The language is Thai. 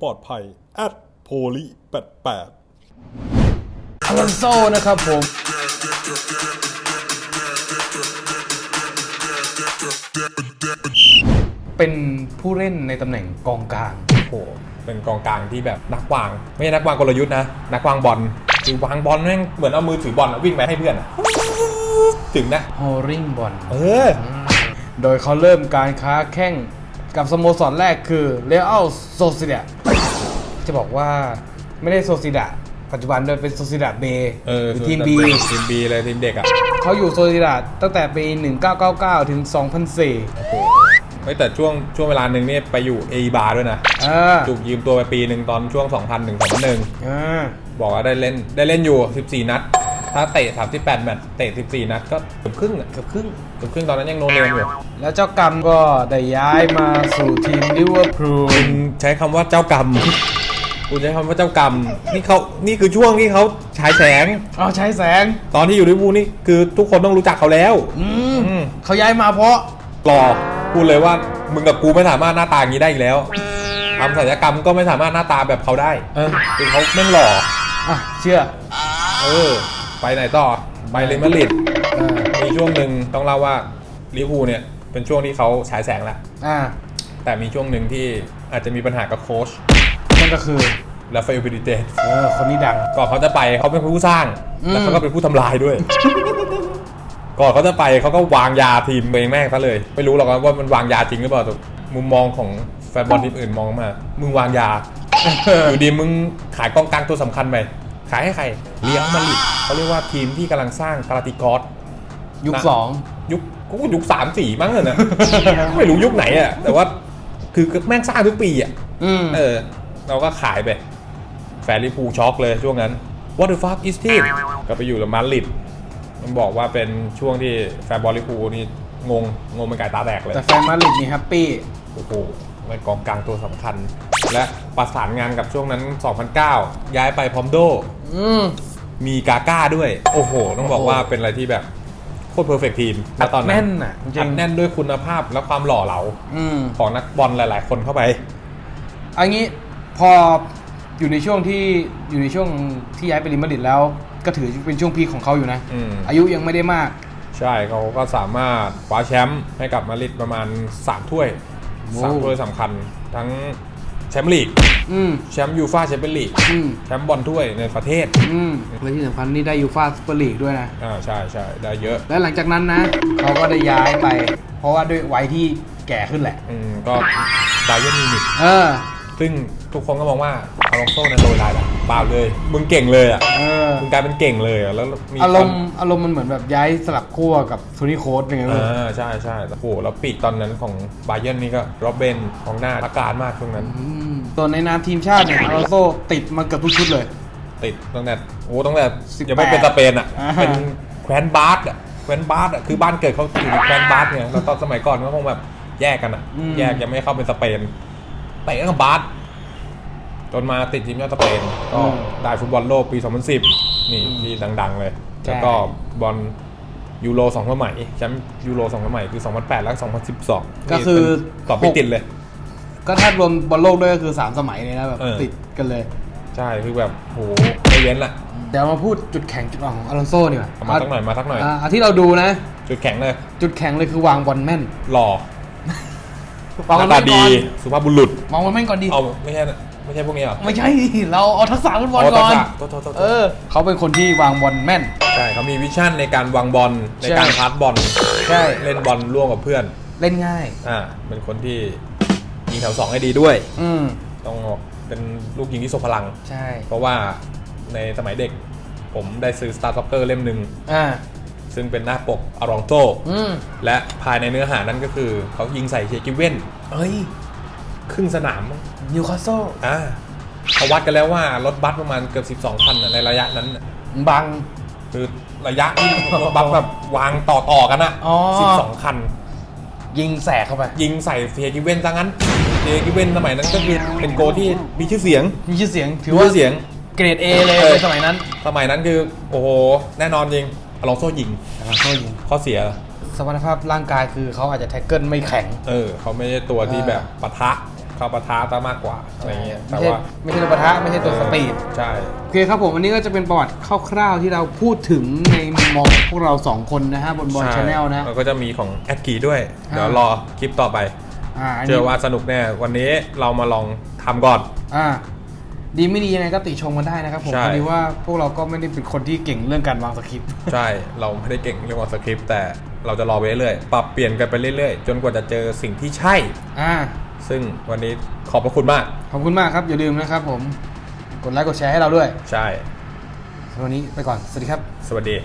ปลอดภัย at poly 88อลอนโซนะครับผมเป็นผู้เล่นในตำแหน่งกองกลาง โอ้โห เป็นกองกลางที่แบบนักวาง ไม่ใช่นักวางกลยุทธ์นะ นักวางบอลคือวางบอลแม่งเหมือนเอามือถือบอลอะวิ่งไปให้เพื่อนอะถึงนะฮอริงบอล เออ โดยเขาเริ่มการค้าแข่ง กับสโมสรแรกคือเรอัลโซซิดาจะบอกว่าไม่ได้โซซิดาปัจจุบันโดยเป็นโซซิดาเบเออทีมบีทีมบีเลยทีมเด็กอะเขาอยู่โซซิดาตั้งแต่ปี 1999 ถึง 2004โอ้โหเฮ้ยแต่ช่วงช่วงเวลาหนึ่งนี่ไปอยู่เอบาด้วยนะอ่าถูกยืมตัวไปปีหนึ่งตอนช่วง 2000 ถึง 2001อ่าบอกว่าได้เล่นได้เล่นอยู่ 14 นัด ถ้าเตะ38แมตช์เตะ14 นัดก็เกือบครึ่งอะเกือบครึ่งเกือบครึ่งตอนนั้นยังโนเนมอยู่ แล้วเจ้ากรรมก็ได้ย้ายมาสู่ทีมลิเวอร์พูลคุณใช้คำว่าเจ้ากรรม คุณใช้คำว่าเจ้ากรรม นี่เขานี่คือช่วงที่เขาฉายแสงอ๋อใช้แสง ตอนที่อยู่ลิเวอร์พูลนี่คือทุกคนต้องรู้จักเขาแล้ว อืมอืม เขาย้ายมาเพราะ หล่อพูดเลยว่ามึงกับกูไม่สามารถหน้าตาอย่างนี้ได้อีกแล้วทำศัลยกรรมก็ไม่สามารถหน้าตาแบบเขาได้เออคือเขาแม่งหล่ออะเชื่อ เออ ไปไหนต่อ ไปเรอัลมาดริดอ่ามีช่วงหนึ่งต้องเล่าว่าลิเวอร์พูลเนี่ยเป็นช่วงที่เขาฉายแสงแล้วอ่าแต่มีช่วงหนึ่งที่อาจจะมีปัญหากับโค้ชนั่นก็คือลาฟาเอลบิดิเตเออคนนี้ดัง ก่อนเขาจะไปเขาเป็นผู้สร้าง อืม แล้วเขาก็เป็นผู้ทำลายด้วย ก่อนเขาจะไปเขาก็วางยาทีมเองแม่งซะเลย ไม่รู้หรอกว่ามันวางยาจริงหรือเปล่าแต่มุมมองของแฟนบอลทีมอื่นมองมา มึงวางยา อยู่ดีมึงขายกองกลางตัวสำคัญไป ขายให้ใคร เลี้ยงมาดริดเขาเรียกว่าทีมที่กำลังสร้างกาลาติกอสยุคนะสองยุคกูก็ยุคสามสี่มั้งอะนะไม่รู้ยุคไหนอะแต่ว่าคือแม่งสร้างทุกปีอะอืมเออ เราก็ขายไป แฟนลิเวอร์พูลช็อกเลยช่วงนั้น What the fuck is this ก็ไปอยู่กับมาดริดมันบอกว่าเป็นช่วงที่แฟนบอลลิเวอร์พูลนี่งงงงเป็นไก่ตาแตกเลย แต่แฟนมาดริดนี่แฮปปี้โอ้โหเป็นกองกลางตัวสำคัญ และประสานงานกับช่วงนั้น 2009 ย้ายไปพร้อมโด อืม มีกาก้าด้วย โอ้โห ต้องบอกโอ้โหว่าเป็นอะไรที่แบบโคตรเพอร์เฟกทีมณตอนนั้นแน่นอะจริอังดแน่นด้วยคุณภาพและความหล่อเหลาอืม ของนักบอลหลาย ๆ คนเข้าไป อันนี้พออยู่ในช่วงที่อยู่ในช่วงที่ย้ายไปริมาดริดแล้ว ก็ถือเป็นช่วงพีคของเขาอยู่นะอืมอายุยังไม่ได้มาก ใช่เขาก็สามารถคว้าแชมป์ให้กับมาดริดประมาณ 3 ถ้วยโอ้3ถ้วยสำคัญ ทั้ง แชมป์ลีกอืมแชมป์ยูฟ่าแชมเปี้ยนลีกอืมแชมป์บอลถ้วยในประเทศอืมและที่สำคัญนี่ได้ยูฟ่าซูเปอร์ลีกด้วยนะ อ่าใช่ใช่ได้เยอะและหลังจากนั้นนะเขาก็ได้ย้ายไป เพราะว่าด้วยวัยที่แก่ขึ้นแหละ อืมก็บาเยิร์นมิวนิกเออ ซึ่งทุกคนก็มองว่าอารองโซ่นั้นโรยลายแบบ เปล่าเลยมึงเก่งเลยอะเออมึงกลายเป็นเก่งเลยอะแล้วมีอารมควณ์อารมณ์มันเหมือนแบบย้ายสลับขั้วกับโทนี่โค้ดอย่างเงี้ยอ่าใช่ใช่โอ้โหแล้วปีกตอนนั้นของบาเยิร์นนี่ก็โรบเบนของหน้าอาการมากช่วงนั้นอืมส่วนในนามทีมชาติเนี่ยอารอนโซติดมาเกือบทุกชุดเลย ติดตั้งแต่โอ้ตั้งแต่18ยังไม่เป็นสเปนอะอ่าเป็นแคว้นบาสอะแคว้นบาสอะคือบ้านเกิดเขาอยู่ในแคว้นบาสเนี่ยแล้วตอนสมัยก่อนก็คงแบบแยกกันอะแยกยังไม่เข้าเป็นสเปนเตะกับบาส จนมาติดทีมชาติสเปนก็ได้ฟุตบอลโลกปี 2010 นี่ที่ดัง ๆ เลย แล้วก็บอลยูโรสองสมัยแชมป์ยูโรสองสมัยคือ 2008 และ 2012 ก็คือต่อปีติดเลย ก็ถ้ารวมบอลโลกด้วยก็คือ 3 สมัยเลยนะแบบเออติดกันเลย ใช่คือแบบโหไม่เว้นละเดี๋ยวมาพูดจุดแข็งจุดอ่อนของอารอนโซดีกว่าเอามาสักหน่อยมาสักหน่อยอ่าที่เราดูนะ จุดแข็งเลย จุดแข็งเลยคือวางบอลแม่นหล่อวางหบอน้าลตาแม่นดีก่อนสุภาพบุรุษวางบอลแม่นก่อนดีเอาไม่ใช่ ไม่ใช่พวกนี้เหรอไม่ใช่ดิเราเอาทักษะฟุตบอลอ๋อก่อนทักษะโทษโทษโทษเออ เขาเป็นคนที่วางบอลแม่น ใช่เขามีวิชั่นในการวางบอลในใช่การพาสบอลใช่ เล่นบอลร่วมกับเพื่อน เล่นง่าย อ่า เป็นคนที่ยิงแถวสองให้ดีด้วย อืมต้องเป็นลูกยิงที่ทรงพลัง ใช่ เพราะว่าในสมัยเด็ก ผมได้ซื้อ Star Soccer เล่มหนึ่งอ่า ซึ่งเป็นหน้าปกอารองโตอืมและภายในเนื้อหานั้นก็คือเขายิงใส่เชกิเว่น เอ้ย ครึ่งสนามมั้งนิวคาสเซิลอ่าเขาวัดกันแล้วว่ารถบัสประมาณเกือบ 12คันน่ะในระยะนั้นน่ะบัง คือระยะที่รถบัสแบบวางต่อต่อๆกันอะอ๋อ 12 คัน ยิงแสกเข้าไปยิงใส่เฟียกิเว่นซะงั้นเฟียกิเว่นสมัยนั้นก็คือเป็นโกที่มีชื่อเสียง มีชื่อเสียงถือมีว่าชื่อเสียง เกรด A เลยเออในสมัยนั้นสมัยนั้นคือโอ้โหแน่นอนจริงอลองโซ่ยิงอารอนโซยิงข้อเสีย สมรรถภาพร่างกายคือเขาอาจจะแท็กเกิลไม่แข็ง เออเขาไม่ใช่ตัวที่อ่าแบบปะทะ เข้าปะทะซะมากกว่าอะไรเงี้ยไม่แต่ใช่ว่าไม่ใช่ตัวปะทะไม่ใช่ตัวสปีด ใช่ โอเคครับผมอันนี้ก็จะเป็นประวัติคร่าวๆที่เราพูดถึงในมุมมองของพวกเราสองคนนะฮะบนบอลใช่ชาแนลนะ แล้วก็จะมีของแอคกีด้วยอ่าเดี๋ยวรอคลิปต่อไป อ่าอันเจนี้อว่าสนุกแน่ วันนี้เรามาลองทำก่อน อ่า ดีไม่ดียังไงก็ติชมกันได้นะครับผมใช่ พอดีว่าพวกเราก็ไม่ได้เป็นคนที่เก่งเรื่องการวางสคริปต์ ใช่ เราไม่ได้เก่งเรื่องของสคริปต์แต่เราจะรอไปเรื่อยๆ ปรับเปลี่ยนกันไปเรื่อยๆ จนกว่าจะเจอสิ่งที่ใช่ อ่า ซึ่งวันนี้ขอบพระคุณมาก ขอบคุณมากครับ อย่าลืมนะครับผม กดไลค์กดแชร์ให้เราด้วย ใช่สำหรับวันนี้ไปก่อน สวัสดีครับ สวัสดี